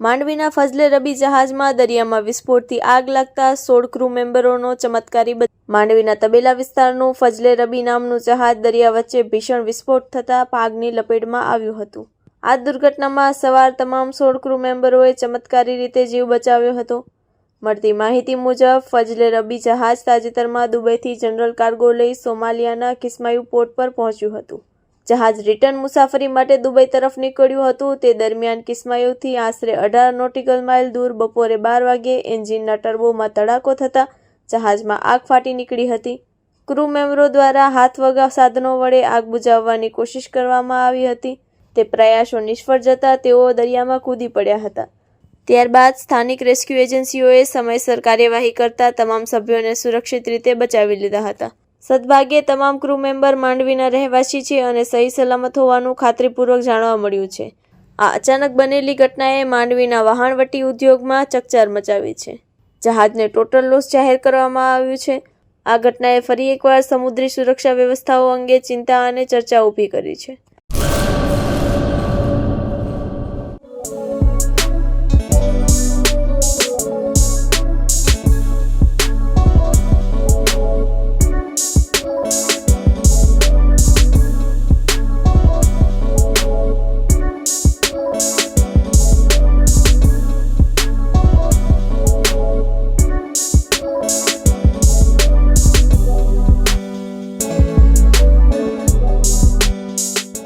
માંડવીના ફઝલે રબી જહાજમાં દરિયામાં વિસ્ફોટથી આગ લાગતા સોળ ક્રૂ મેમ્બરોનો ચમત્કારી માંડવીના તબેલા વિસ્તારનું ફઝલે રબી નામનું જહાજ દરિયા વચ્ચે ભીષણ વિસ્ફોટ થતાં પાગની લપેટમાં આવ્યું હતું. આ દુર્ઘટનામાં સવાર તમામ સોળ ક્રૂ મેમ્બરોએ ચમત્કારી રીતે જીવ બચાવ્યો હતો. મળતી માહિતી મુજબ, ફજલે રબી જહાજ તાજેતરમાં દુબઈથી જનરલ કાર્ગો લઈ સોમાલિયાના કિસ્માયુ પોર્ટ પર પહોંચ્યું હતું. જહાજ રિટર્ન મુસાફરી માટે દુબઈ તરફ નીકળ્યું હતું. તે દરમિયાન કિસ્માયુથી આશરે અઢાર નોટિકલ માઇલ દૂર બપોરે બાર વાગે એન્જિનના ટર્બોમાં તડાકો થતાં જહાજમાં આગ ફાટી નીકળી હતી. ક્રૂ મેમ્બરો દ્વારા હાથ વગા સાધનો વડે આગ બુઝાવવાની કોશિશ કરવામાં આવી હતી. તે પ્રયાસો નિષ્ફળ જતા તેઓ દરિયામાં કૂદી પડ્યા હતા. ત્યારબાદ સ્થાનિક રેસ્ક્યુ એજન્સીઓએ સમયસર કાર્યવાહી કરતા તમામ સભ્યોને સુરક્ષિત રીતે બચાવી લીધા હતા. સદભાગ્યે તમામ ક્રૂ મેમ્બર માંડવીના રહેવાસી છે અને સહી સલામત હોવાનું ખાતરીપૂર્વક જાણવા મળ્યું છે. આ અચાનક બનેલી ઘટનાએ માંડવીના વહાણવટી ઉદ્યોગમાં ચકચાર મચાવી છે. જહાજને ટોટલ લોસ જાહેર કરવામાં આવ્યું છે. આ ઘટનાએ ફરી એકવાર સમુદ્રી સુરક્ષા વ્યવસ્થાઓ અંગે ચિંતા અને ચર્ચા ઊભી કરી છે.